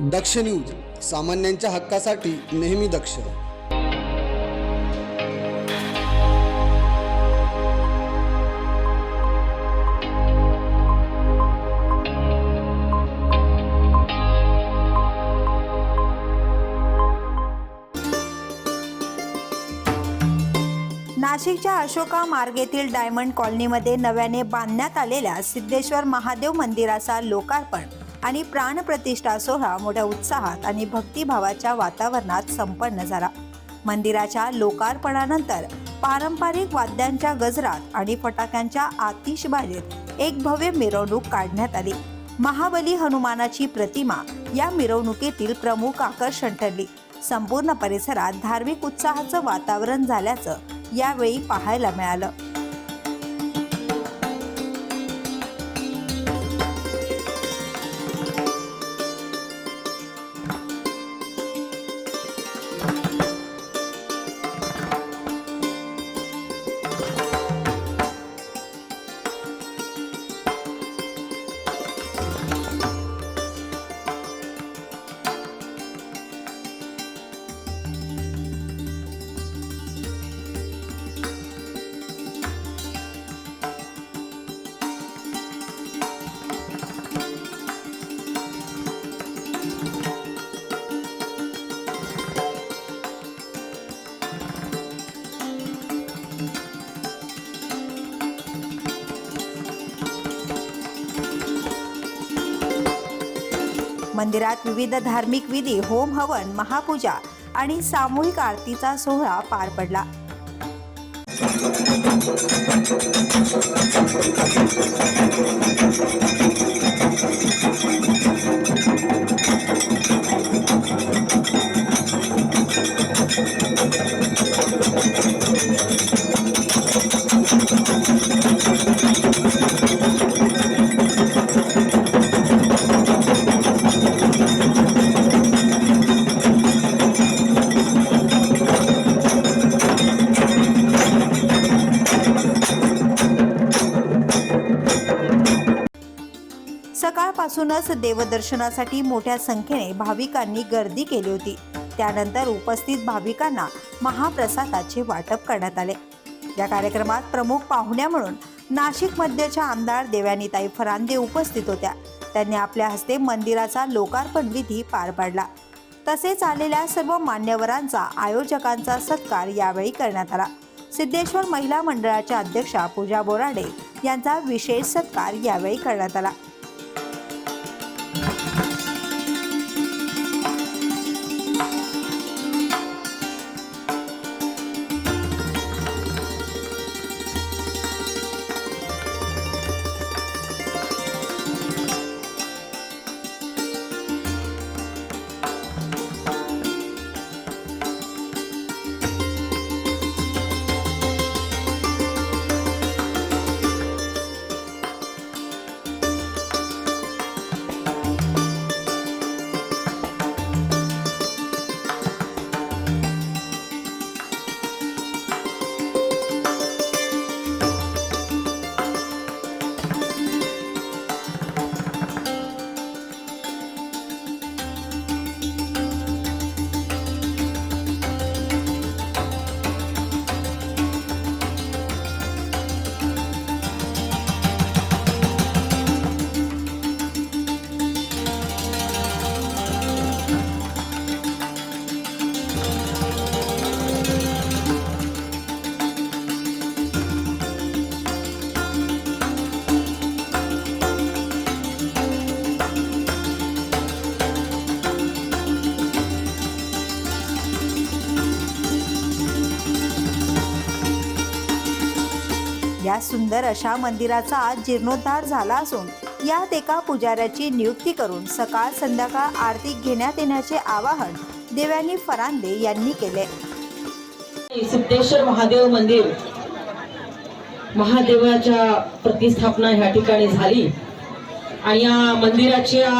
दक्ष news सामान्यांच्या हक्कासाठी नेहमी दक्ष. नाशिकच्या अशोका मार्गेतील डायमंड कॉलनीमध्ये नव्याने बांधण्यात आलेल्या सिद्धेश्वर महादेव मंदिराचा लोकार्पण आणि प्राणप्रतिष्ठा सोहळा मोठ्या उत्साहात आणि भक्तिभावाच्या वातावरणात संपन्न झाला. मंदिराच्या लोकार्पणानंतर पारंपरिक वाद्यांच्या गजरात आणि फटाक्यांच्या आतिषबाजीत एक भव्य मिरवणूक काढण्यात आली. महाबली हनुमानाची प्रतिमा या मिरवणुकीतील प्रमुख आकर्षण ठरली. संपूर्ण परिसरात धार्मिक उत्साहाचं वातावरण झाल्याचं यावेळी पाहायला मिळालं. मंदिरात विविध धार्मिक विधी होम हवन महापूजा आणि सामूहिक आरतीचा सोहळा पार पडला. सकाळपासूनच देवदर्शनासाठी मोठ्या संख्येने भाविकांनी गर्दी केली होती. त्यानंतर उपस्थित भाविकांना महाप्रसादाचे वाटप करण्यात आले. या कार्यक्रमात प्रमुख पाहुण्या म्हणून नाशिक मध्यच्या आमदार देवानीताई फरांदे उपस्थित होत्या. त्यांनी आपल्या हस्ते मंदिराचा लोकार्पण विधी पार पाडला. तसेच आलेल्या सर्व मान्यवरांचा आयोजकांचा सत्कार यावेळी करण्यात आला. सिद्धेश्वर महिला मंडळाच्या अध्यक्षा पूजा बोराडे यांचा विशेष सत्कार यावेळी करण्यात आला. या सुंदर अशा मंदिराचा आज जीर्णोद्धार झाला असून यात एका पुजाऱ्याची नियुक्ती करून सकाळ संध्याकाळ आरती घेण्यात येण्याचे आवाहन देव्यानी फरांदे यांनी केले. सिद्धेश्वर महादेव मंदिर महादेवाच्या प्रतिस्थापना ह्या ठिकाणी झाली. आणि या मंदिराच्या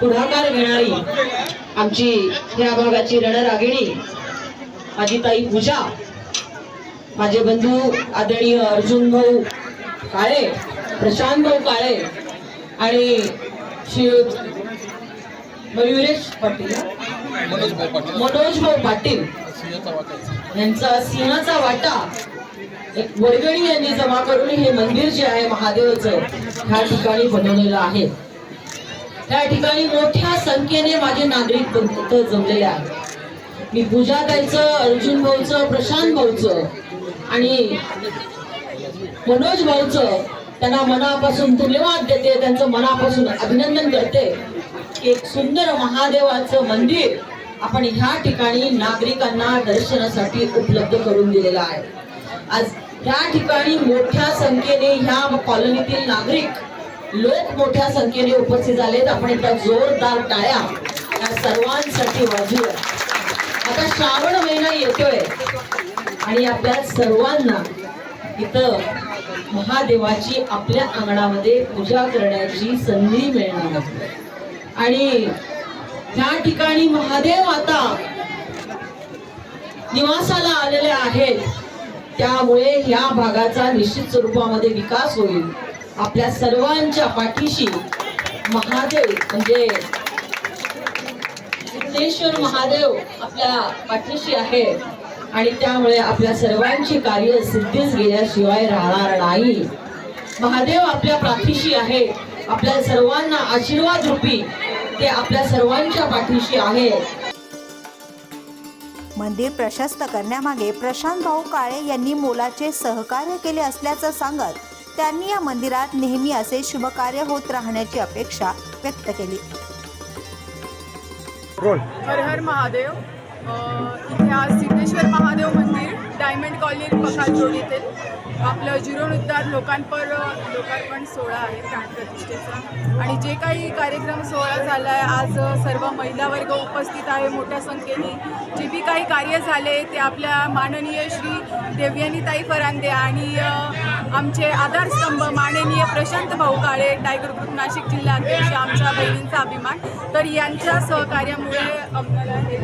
पुढाकार घेणारी आमची या भागाची रणरागिणी माझी ताई पूजा माझे बंधू आदरणीय अर्जुन भाऊ काळे प्रशांत भाऊ काळे आणि श्री मयुरेश पाटील मनोज भाऊ पाटील यांचा सिंहाचा वाटा एक वडगणी यांनी जमा करून हे मंदिर जे आहे महादेवाचं ह्या ठिकाणी बनवलेलं आहे. त्या ठिकाणी मोठ्या संख्येने माझे नागरिक जमलेले आहेत. मी पूजा ताईचं अर्जुन भाऊचं प्रशांत भाऊचं आणि मनोज भाऊचं त्यांना मनापासून धन्यवाद देते त्यांचं मनापासून अभिनंदन करते. एक सुंदर महादेवाचं मंदिर आपण ह्या ठिकाणी नागरिकांना दर्शनासाठी उपलब्ध करून दिलेलं आहे. आज ह्या ठिकाणी मोठ्या संख्येने ह्या कॉलनीतील नागरिक लोक मोठ्या संख्येने उपस्थित झालेत. आपण एकदा जोरदार टाळ्या या सर्वांसाठी वाजूया आता श्रावण महिना येतोय. आणि आपल्या सर्वांना इथं महादेवाची आपल्या अंगणामध्ये पूजा करण्याची संधी मिळणार. आणि त्या ठिकाणी महादेव आता निवासाला आलेले आहेत. त्यामुळे ह्या भागाचा निश्चित स्वरूपामध्ये विकास होईल. आपल्या सर्वांच्या पाठीशी महादेव म्हणजे सिद्धेश्वर महादेव आपल्या पाठीशी आहे आणि त्यामुळे आपल्या सर्वांची कार्य सिद्धीच गेल्याशिवाय राहणार नाही. महादेव आपल्या पाठीशी आहे. आपल्या सर्वांना आशीर्वाद रूपी ते आपल्या सर्वांच्या पाठीशी आहे. मंदिर प्रशस्त करण्यामागे प्रशांत भाऊ काळे यांनी मोलाचे सहकार्य केले असल्याचं सांगत त्यांनी या मंदिरात नेहमी असे शुभकार्य होत राहण्याची अपेक्षा व्यक्त केली. हर हर महादेव. इथे आज सिद्धेश्वर महादेव मंदिर डायमंड कॉलनी पखाल आपलं जीर्णोद्धार लोकांपर लोकार्पण सोहळा आहे प्राणप्रतिष्ठेचा आणि जे काही कार्यक्रम सोहळा झाला आहे आज सर्व महिला वर्ग उपस्थित आहे मोठ्या संख्येने. जे बी काही कार्य झाले ते आपल्या माननीय श्री देवयानीताई फरांदे आणि आमचे आधारस्तंभ माननीय प्रशांत भाऊ काळे टायगर ग्रुप नाशिक जिल्हा अध्यक्ष आमच्या बहिणींचा अभिमान. तर यांच्या सहकार्यामुळे आम्हाला हे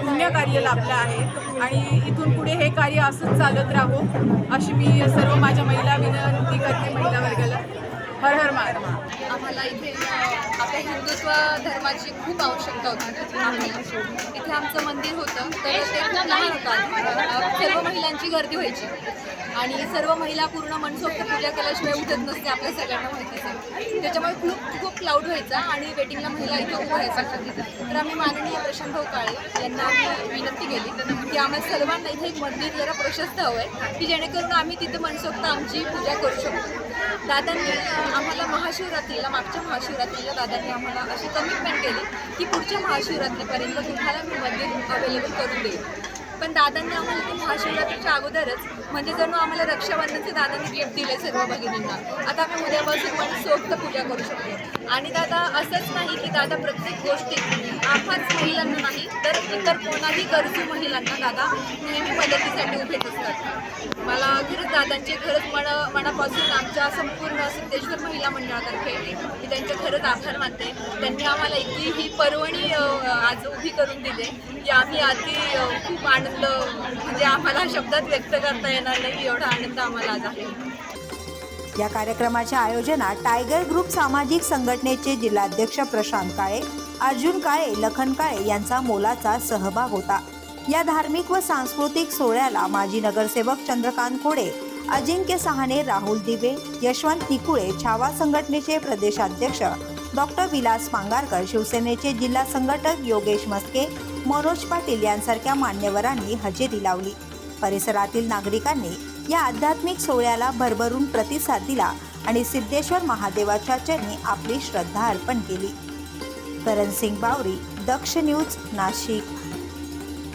पुण्य कार्य लाभलं आहे. आणि इथून पुढे हे कार्य असंच चालत राहो अशी मी सर्व माझ्या महिला विनंती करते महिला वर्गाला हर हर मार. आम्हाला इथे आपल्या हिंदुत्व धर्माची खूप आवश्यकता होती. इथे आमचं मंदिर होतं तर ते खूप लहान होतं. सर्व महिलांची गर्दी व्हायची. आणि सर्व महिला पूर्ण मनसोक्त पूजा केल्याशिवाय उठत नसते आपल्या सगळ्यांना माहितीच आहे. त्याच्यामुळे खूप खूप क्लाउड व्हायचा आणि वेटिंगला महिला इथे उभं व्हायचा. तर आम्ही माननीय प्रशांत भाऊ काळे यांना आम्ही विनंती केली की आम्हाला सर्वांना इथे एक मंदिर जरा प्रशस्त हवं आहे की जेणेकरून आम्ही तिथे मनसोक्त आमची पूजा करू शकतो दादांनी आम्हाला महाशिवरात्रीला मागच्या महाशिवरात्रीला दादांनी आम्हाला अशी कमिटमेंट केली की पुढच्या महाशिवरात्रीपर्यंत तुम्हाला मी मंदिर अवेलेबल करून देईल. पण दादांनी आम्हाला ते महाशिवरात्रीच्या अगोदरच म्हणजे जणू आम्हाला रक्षाबंधनचे दादांनी गिफ्ट दिले सर्व भगिनींना. आता आम्ही उद्यापासून पण सोक्त पूजा करू शकतो. आणि दादा असंच नाही की दादा प्रत्येक गोष्टीत आम्हाच महिलांना नाही तर इतर कोणाही गरजू महिलांना दादा नेहमी मदतीसाठी उभेच असतात मला खरंच दादांचे खरंच मन मनापासून आमच्या संपूर्ण सिद्धेश्वर महिला मंडळातर्फे मी त्यांचे खरंच आभार मानते. त्यांनी आम्हाला इतकी ही पर्वणी आज उभी करून दिली की आम्ही अति खूप आनंद म्हणजे आम्हाला शब्दात व्यक्त करता येणार नाही एवढा आनंद आम्हाला आज आहे. या कार्यक्रमाच्या आयोजनात टायगर ग्रुप सामाजिक संघटनेचे जिल्हाध्यक्ष प्रशांत काळे अर्जुन काळे लखन काळे यांचा मोलाचा सहभाग होता. या धार्मिक व सांस्कृतिक सोहळ्याला माजी नगरसेवक चंद्रकांत खोडे अजिंक्य सहाने राहुल दिवे यशवंत निकुळे छावा संघटनेचे प्रदेशाध्यक्ष डॉक्टर विलास पांगारकर शिवसेनेचे जिल्हा संघटक योगेश मस्के मनोज पाटील यांसारख्या मान्यवरांनी हजेरी लावली. परिसरातील नागरिकांनी या आध्यात्मिक सोहळ्याला भरभरून प्रतिसाद दिला आणि सिद्धेश्वर महादेवाच्या चरणी आपली श्रद्धा अर्पण केली. करण सिंग बावरी दक्ष न्यूज नाशिक.